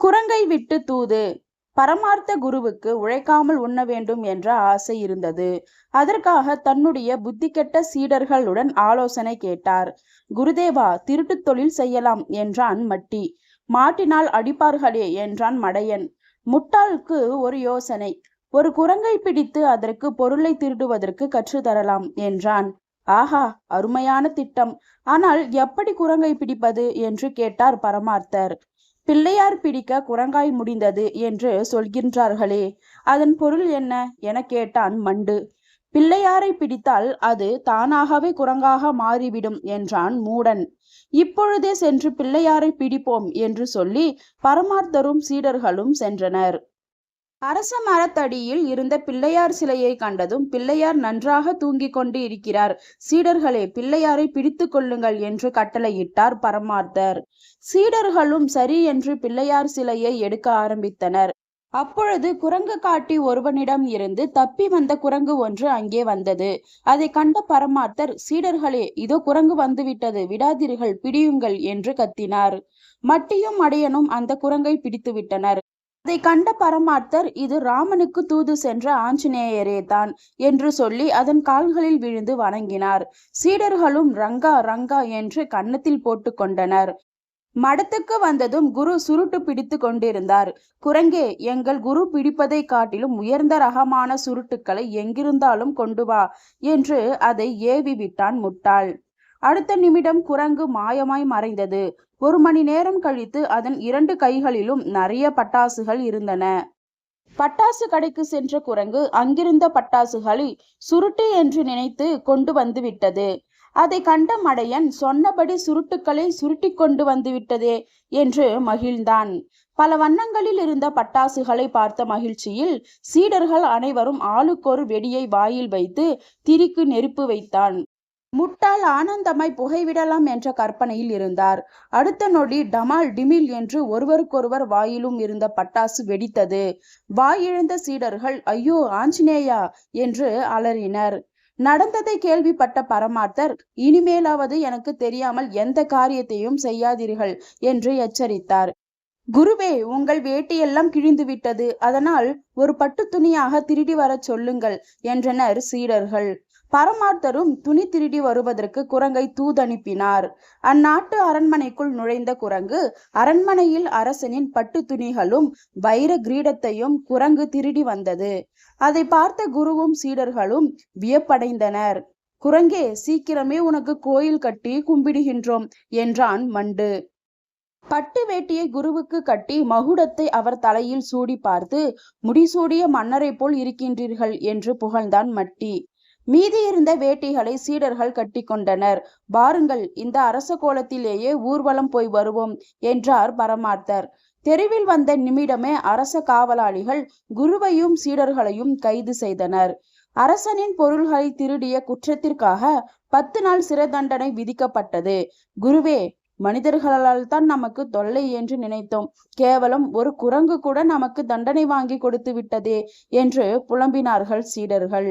குரங்கை விட்டு தூது. பரமார்த்த குருவுக்கு உழைக்காமல் உண்ண வேண்டும் என்ற ஆசை இருந்தது. அதற்காக தன்னுடைய புத்திகெட்ட சீடர்களுடன் ஆலோசனை கேட்டார். குருதேவா திருட்டு தொழில் செய்யலாம் என்றான் மட்டி. மாட்டினால் அடிப்பார்களே என்றான் மடையன். முட்டாளுக்கு ஒரு யோசனை. ஒரு குரங்கை பிடித்து அதற்கு பொருளை திருடுவதற்கு கற்றுத்தரலாம் என்றான். ஆஹா அருமையான திட்டம். ஆனால் எப்படி குரங்கை பிடிப்பது என்று கேட்டார் பரமார்த்தர். பிள்ளையார் பிடிக்க குரங்காய் முடிந்தது என்று சொல்கின்றார்களே. அதன் பொருள் என்ன? என கேட்டான் மண்டு. பிள்ளையாரை பிடித்தால் அது தானாகவே குரங்காக மாறிவிடும் என்றான் மூடன். இப்பொழுதே சென்று பிள்ளையாரை பிடிப்போம் என்று சொல்லி பரமார்த்தரும் சீடர்களும் சென்றனர். அரச மரத்தடியில் இருந்த பிள்ளையார் சிலையை கண்டதும் பிள்ளையார் நன்றாக தூங்கிக் கொண்டு இருக்கிறார். சீடர்களே பிள்ளையாரை பிடித்து கொள்ளுங்கள் என்று கட்டளையிட்டார் பரமார்த்தர். சீடர்களும் சரி என்று பிள்ளையார் சிலையை எடுக்க ஆரம்பித்தனர். அப்பொழுது குரங்கு காட்டி ஒருவனிடம் இருந்து தப்பி வந்த குரங்கு ஒன்று அங்கே வந்தது. அதை கண்ட பரமார்த்தர் சீடர்களே இதோ குரங்கு வந்துவிட்டது விடாதீர்கள் பிடியுங்கள் என்று கத்தினார். மட்டியும் அடையனும் அந்த குரங்கை பிடித்து விட்டனர் அதை கண்ட பரமார்த்தர் இது ராமனுக்கு தூது சென்ற ஆஞ்சநேயரே தான் என்று சொல்லி அதன் கால்களில் விழுந்து வணங்கினார். சீடர்களும் ரங்கா ரங்கா என்று கன்னத்தில் போட்டு கொண்டனர். மடத்துக்கு வந்ததும் குரு சுருட்டு பிடித்து கொண்டிருந்தார். குரங்கே எங்கள் குரு பிடிப்பதை காட்டிலும் உயர்ந்த ரகமான சுருட்டுக்களை எங்கிருந்தாலும் கொண்டு வா என்று அதை ஏவி விட்டான் முட்டாள். அடுத்த நிமிடம் குரங்கு மாயமாய் மறைந்தது. ஒரு மணி நேரம் கழித்து அதன் இரண்டு கைகளிலும் நிறைய பட்டாசுகள் இருந்தன. பட்டாசு கடைக்கு சென்ற குரங்கு அங்கிருந்த பட்டாசுகளை சுருட்டு என்று நினைத்து கொண்டு வந்து விட்டது. அதை கண்ட மடையன் சொன்னபடி சுருட்டுக்களை சுருட்டி கொண்டு வந்து விட்டதே என்று மகிழ்ந்தான். பல வண்ணங்களில் இருந்த பட்டாசுகளை பார்த்த மகிழ்ச்சியில் சீடர்கள் அனைவரும் ஆளுக்கொரு வெடியை வாயில் வைத்து திரிக்கு நெருப்பு வைத்தான். முட்டாள் ஆனந்தமாய் புகைவிடலாம் என்ற கற்பனையில் இருந்தார். அடுத்த நொடி டமால் டிமில் என்று ஒருவருக்கொருவர் வாயிலும் இருந்த பட்டாசு வெடித்தது. வாயிழந்த சீடர்கள் ஐயோ ஆஞ்சநேயா என்று அலறினர். நடந்ததை கேள்விப்பட்ட பரமார்த்தர் இனிமேலாவது எனக்கு தெரியாமல் எந்த காரியத்தையும் செய்யாதீர்கள் என்று எச்சரித்தார். குருவே உங்கள் வேட்டியெல்லாம் கிழிந்து விட்டது அதனால் ஒரு பட்டு துணியாக திருடி வரச் சொல்லுங்கள் என்றனர் சீடர்கள். பரமார்த்தரும் துணி திருடி வருவதற்கு குரங்கை தூதனுப்பினார். அந்நாட்டு அரண்மனைக்குள் நுழைந்த குரங்கு அரண்மனையில் அரசனின் பட்டு துணிகளும் வைர கிரீடத்தையும் குரங்கு திருடி வந்தது. அதை பார்த்த குருவும் சீடர்களும் வியப்படைந்தனர். குரங்கே சீக்கிரமே உனக்கு கோயில் கட்டி கும்பிடுகின்றோம் என்றான் மண்டு. பட்டு வேட்டியை குருவுக்கு கட்டி மகுடத்தை அவர் தலையில் சூடி பார்த்து முடிசூடிய மன்னரை போல் இருக்கின்றீர்கள் என்று புகழ்ந்தான் மட்டி. மீதி இருந்த வேட்டிகளை சீடர்கள் கட்டி கொண்டனர் பாருங்கள் இந்த அரச கோலத்திலேயே ஊர்வலம் போய் வருவோம் என்றார் பரமார்த்தர். தெருவில் வந்த நிமிடமே அரச காவலாளிகள் குருவையும் சீடர்களையும் கைது செய்தனர். அரசனின் பொருள்களை திருடிய குற்றத்திற்காக பத்து நாள் சிறை தண்டனை விதிக்கப்பட்டது. குருவே மனிதர்களால் தான் நமக்கு தொல்லை என்று நினைத்தோம். கேவலம் ஒரு குரங்கு கூட நமக்கு தண்டனை வாங்கி கொடுத்து விட்டதே என்று புலம்பினார்கள் சீடர்கள்.